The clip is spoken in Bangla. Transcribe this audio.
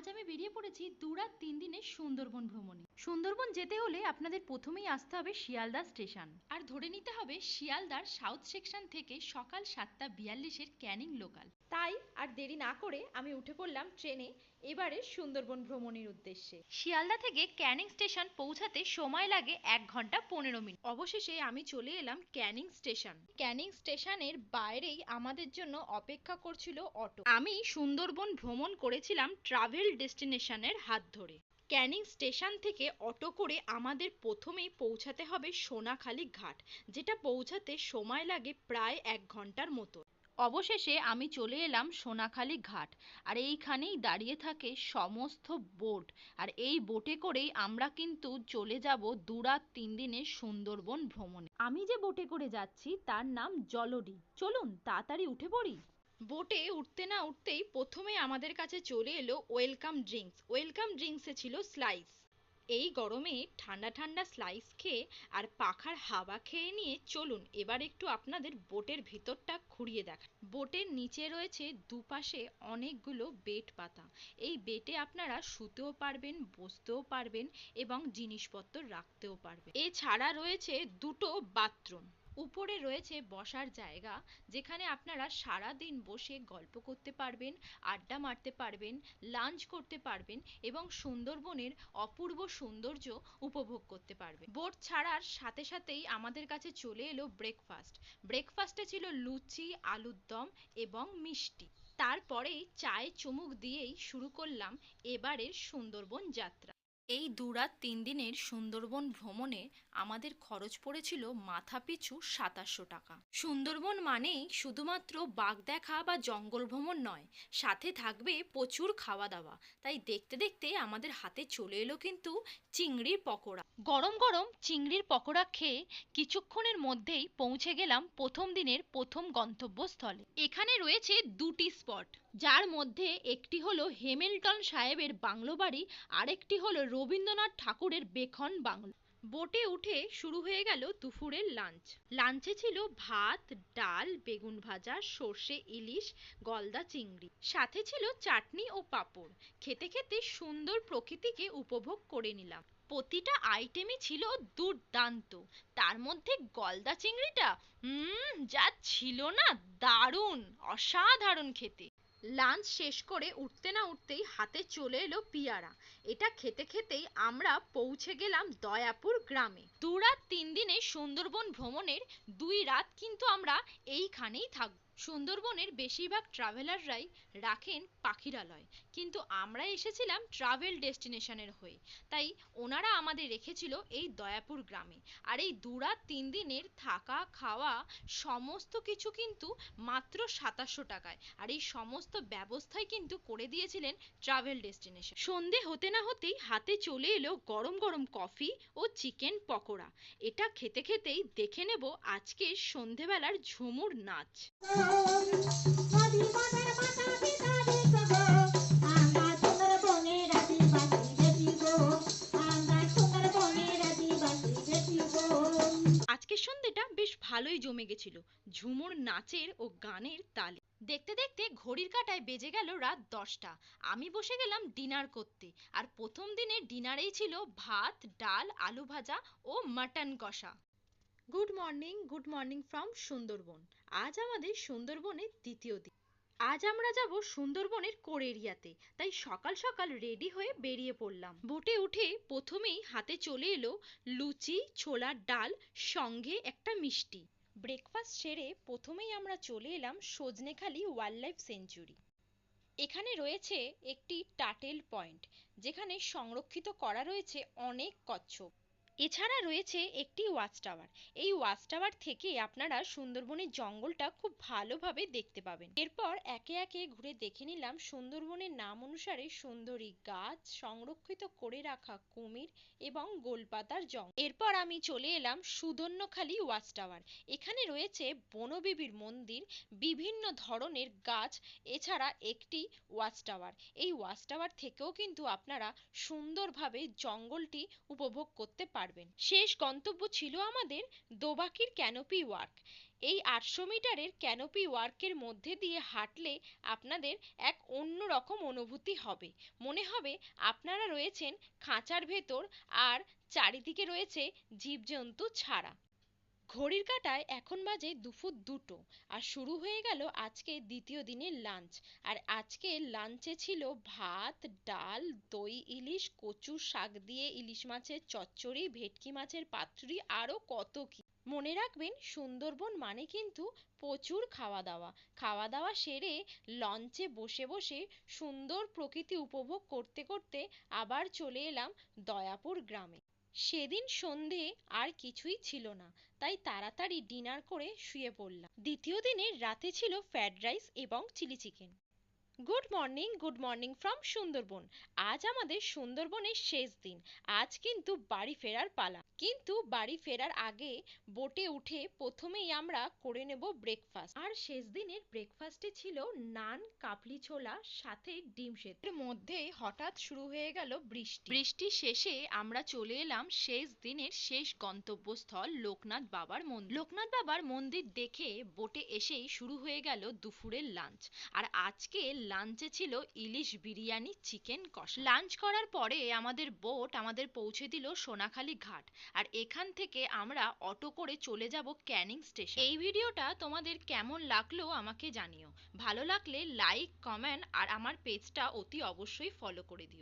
আজ আমি বেরিয়ে পড়েছি দু রাত তিন দিনের সুন্দরবন ভ্রমণে। সুন্দরবন যেতে হলে আপনাদের প্রথমেই আসতে হবে শিয়ালদা স্টেশন। আর ধরে নিতে হবে শিয়ালদার সাউথ সেকশন থেকে সকাল সাতটা বিয়াল্লিশের ক্যানিং লোকাল। তাই আর দেরি না করে আমি উঠে পড়লাম ট্রেনে এবারে সুন্দরবন ভ্রমণের উদ্দেশ্যে। শিয়ালদা থেকে ক্যানিং স্টেশন পৌঁছাতে সময় লাগে এক ঘণ্টা পনেরো মিনিট। অবশেষে আমি চলে এলাম ক্যানিং স্টেশন। ক্যানিং স্টেশনের বাইরেই আমাদের জন্য অপেক্ষা করছিল অটো। আমি সুন্দরবন ভ্রমণ করেছিলাম ট্রাভেল ডেস্টিনেশনের হাত ধরে। ক্যানিং স্টেশন থেকে অটো করে আমাদের প্রথমেই পৌঁছাতে হবে সোনাখালি ঘাট, যেটা পৌঁছাতে সময় লাগে প্রায় এক ঘণ্টার মতো। অবশেষে আমি চলে এলাম সোনাখালি ঘাট, আর এইখানেই দাঁড়িয়ে থাকে সমস্ত বোট, আর এই বোটে করেই আমরা কিন্তু চলে যাব দুরাত তিন দিনের সুন্দরবন ভ্রমণে। আমি যে বোটে করে যাচ্ছি তার নাম জলডি। চলুন তাড়াতাড়ি উঠে পড়ি। বোটে উঠতে না উঠতেই প্রথমে আমাদের কাছে চলে এলো ওয়েলকাম ড্রিঙ্কস। ওয়েলকাম ড্রিঙ্কসে ছিল স্লাইস। এই গরমে ঠান্ডা ঠান্ডা স্লাইস খেয়ে আর পাখার হাওয়া খেয়ে নিয়ে চলুন, এবার একটু আপনাদের বোটের ভিতরটা ঘুরিয়ে দেখা। বোটের নিচে রয়েছে দুপাশে অনেকগুলো বেড পাতা। এই বেটে আপনারা শুতেও পারবেন, বসতেও পারবেন এবং জিনিসপত্র রাখতেও পারবেন। এছাড়া রয়েছে দুটো বাথরুম। উপরে রয়েছে বসার জায়গা যেখানে আপনারা সারা দিন বসে গল্প করতে পারবেন, আড্ডা মারতে পারবেন, লাঞ্চ করতে পারবেন এবং সুন্দরবনের অপূর্ব সৌন্দর্য উপভোগ করতে পারবেন। বোট ছাড়ার সাথে সাথেই আমাদের কাছে চলে এলো ব্রেকফাস্ট। ব্রেকফাস্টে ছিল লুচি, আলুর দম এবং মিষ্টি। তারপরেই চায়ে চুমুক দিয়েই শুরু করলাম এবারের সুন্দরবন যাত্রা। এই দুরাত তিন দিনের সুন্দরবন ভ্রমণে আমাদের খরচ পড়েছিল মাথাপিছু সাতাশশো টাকা। সুন্দরবন মানেই শুধুমাত্র বাঘ দেখা বা জঙ্গল ভ্রমণ নয়, সাথে থাকবে প্রচুর খাওয়া দাওয়া। তাই দেখতে দেখতে আমাদের হাতে চলে এলো কিন্তু চিংড়ির পকোড়া। গরম গরম চিংড়ির পকোড়া খেয়ে কিছুক্ষণের মধ্যেই পৌঁছে গেলাম প্রথম দিনের প্রথম গন্তব্যস্থলে। এখানে রয়েছে দুটি স্পট। যার মধ্যে একটি হলো হেমিল্টন সাহেবের বাংলো বাড়ি, আরেকটি হলো রবীন্দ্রনাথ ঠাকুরের বেখন বাংলো। বোটে উঠে শুরু হয়ে গেল দুপুরের লাঞ্চ। লাঞ্চে ছিল ভাত, ডাল, বেগুন ভাজা, সর্ষে, ইলিশ, গলদা চিংড়ি। সাথে ছিল চাটনি ও পাঁপড়। খেতে খেতে সুন্দর প্রকৃতিকে উপভোগ করে নিলাম। প্রতিটা আইটেমই ছিল দুর্দান্ত। তার মধ্যে গলদা চিংড়িটা, হুম, যা ছিল না, দারুণ, অসাধারণ খেতে। লাঞ্চ শেষ করে উঠতে না উঠতেই হাতে চলে এলো পিয়ারা। এটা খেতে খেতেই আমরা পৌঁছে গেলাম দয়াপুর গ্রামে। দু রাত তিন দিনে সুন্দরবন ভ্রমণের দুই রাত কিন্তু আমরা এইখানেই থাকব। সুন্দরবনের বেশিরভাগ ট্রাভেলাররাই রাখেন পাখিরালয়। কিন্তু আমরা এসেছিলাম ট্রাভেল ডেস্টিনেশনের হয়ে। তাই ওনারা আমাদের রেখেছিল এই দয়াপুর গ্রামে। আর এই দুরাত তিন দিনের থাকা, খাওয়া সমস্ত কিছু কিন্তু মাত্র সাতাশশো টাকায়। আর এই সমস্ত ব্যবস্থাই কিন্তু করে দিয়েছিলেন ট্রাভেল ডেস্টিনেশন সন্ধে হতে না হতেই হাতে চলে এলো গরম গরম কফি ও চিকেন পকোড়া। এটা খেতে খেতেই দেখে নেব আজকের সন্ধেবেলার ঝুমুর নাচ। ভালোই জমে গেছিল। ঝুমুর নাচের ও গানের তালে। দেখতে দেখতে ঘড়ির কাঁটায় বেজে গেল রাত দশটা। আমি বসে গেলাম ডিনার করতে। আর প্রথম দিনের ডিনারেই ছিল ভাত, ডাল, আলু ভাজা ও মাটন কষা। Good morning good morning from Sundarban. আজ আমাদের সুন্দরবনের দ্বিতীয় দিন। আজ আমরা যাব সুন্দরবনের কোর এরিয়াতে তাই সকাল সকাল রেডি হয়ে বেরিয়ে পড়লাম। বোটে উঠে প্রথমেই হাতে চলে এলো লুচি, ছোলার ডাল, সঙ্গে একটা মিষ্টি। ব্রেকফাস্ট সেরে প্রথমেই আমরা চলে এলাম সজনেখালি ওয়াইল্ড লাইফ সেঞ্চুরি এখানে রয়েছে একটি টাটেল পয়েন্ট যেখানে সংরক্ষিত করা রয়েছে অনেক কচ্ছপ। এছাড়া রয়েছে একটি ওয়াচ টাওয়ার। এই ওয়াচ টাওয়ার থেকে আপনারা সুন্দরবনের জঙ্গলটা খুব ভালোভাবে দেখতে পাবেন। এরপর একে একে ঘুরে দেখে নিলাম সুন্দরবনের নাম অনুসারে সুন্দরী গাছ সংরক্ষিত করে রাখা কুমির এবং গোলপাতার জঙ্গল এরপর আমি চলে এলাম সুধন্যখালি ওয়াচ টাওয়ার। এখানে রয়েছে বনবিবির মন্দির, বিভিন্ন ধরনের গাছ, এছাড়া একটি ওয়াচ টাওয়ার। এই ওয়াচ টাওয়ার থেকেও কিন্তু আপনারা সুন্দরভাবে জঙ্গলটি উপভোগ করতে পারবেন। পারবেন। শেষ গন্তব্য ছিল আমাদের দোবাকির ক্যানোপি ওয়ার্ক। এই আটশো মিটারের ক্যানোপি ওয়ার্কের মধ্যে দিয়ে হাঁটলে আপনাদের এক অন্যরকম অনুভূতি হবে। মনে হবে আপনারা রয়েছেন খাঁচার ভেতর আর চারিদিকে রয়েছে জীবজন্তু ছাড়া। ঘড়ির কাঁটায় এখন বাজে দুপুর দুটো আর শুরু হয়ে গেল আজকে দ্বিতীয় দিনের লাঞ্চ আর আজকে লাঞ্চে ছিল ভাত, ডাল, দই, ইলিশ কচু শাক দিয়ে ইলিশ মাছের চচ্চড়ি, ভেটকি মাছের পাতুরি আরও কত কি। মনে রাখবেন, সুন্দরবন মানে কিন্তু প্রচুর খাওয়া দাওয়া খাওয়া দাওয়া সেরে লঞ্চে বসে বসে সুন্দর প্রকৃতি উপভোগ করতে করতে আবার চলে এলাম দয়াপুর গ্রামে। সেদিন সন্ধে আর কিছুই ছিল না, তাই তাড়াতাড়ি ডিনার করে শুয়ে পড়লাম। দ্বিতীয় দিনের রাতে ছিল ফ্রায়েড রাইস এবং chilli chicken. Good morning good morning from Sundarban. আজ আমাদের সুন্দরবনের শেষ দিন। আজ কিন্তু বাড়ি ফেরার পালা। কিন্তু বাড়ি ফেরার আগে বোটে উঠে প্রথমেই আমরা করে নেব ব্রেকফাস্ট আর শেষ দিনের ব্রেকফাস্টে ছিল নান, কাবলি ছোলা, সাথে ডিম সেদ্ধ। এর হঠাৎ শুরু হয়ে গেল বৃষ্টি। বৃষ্টি শেষে আমরা চলে এলাম শেষ দিনের শেষ গন্তব্যস্থল লোকনাথ বাবার মন্দির। লোকনাথ বাবার মন্দির দেখে বোটে এসেই শুরু হয়ে গেল দুপুরের লাঞ্চ আর আজকে লাঞ্চে ছিল ইলিশ বিরিয়ানি চিকেন কষা। লাঞ্চ করার পরে আমাদের বোট আমাদের পৌঁছে দিল সোনাখালী ঘাট। আর এখান থেকে আমরা অটো করে চলে যাব ক্যানিং স্টেশন। এই ভিডিওটা তোমাদের কেমন লাগল আমাকে জানিও। ভালো লাগলে লাইক, কমেন্ট আর আমার পেজটা অতি অবশ্যই ফলো করে দিও।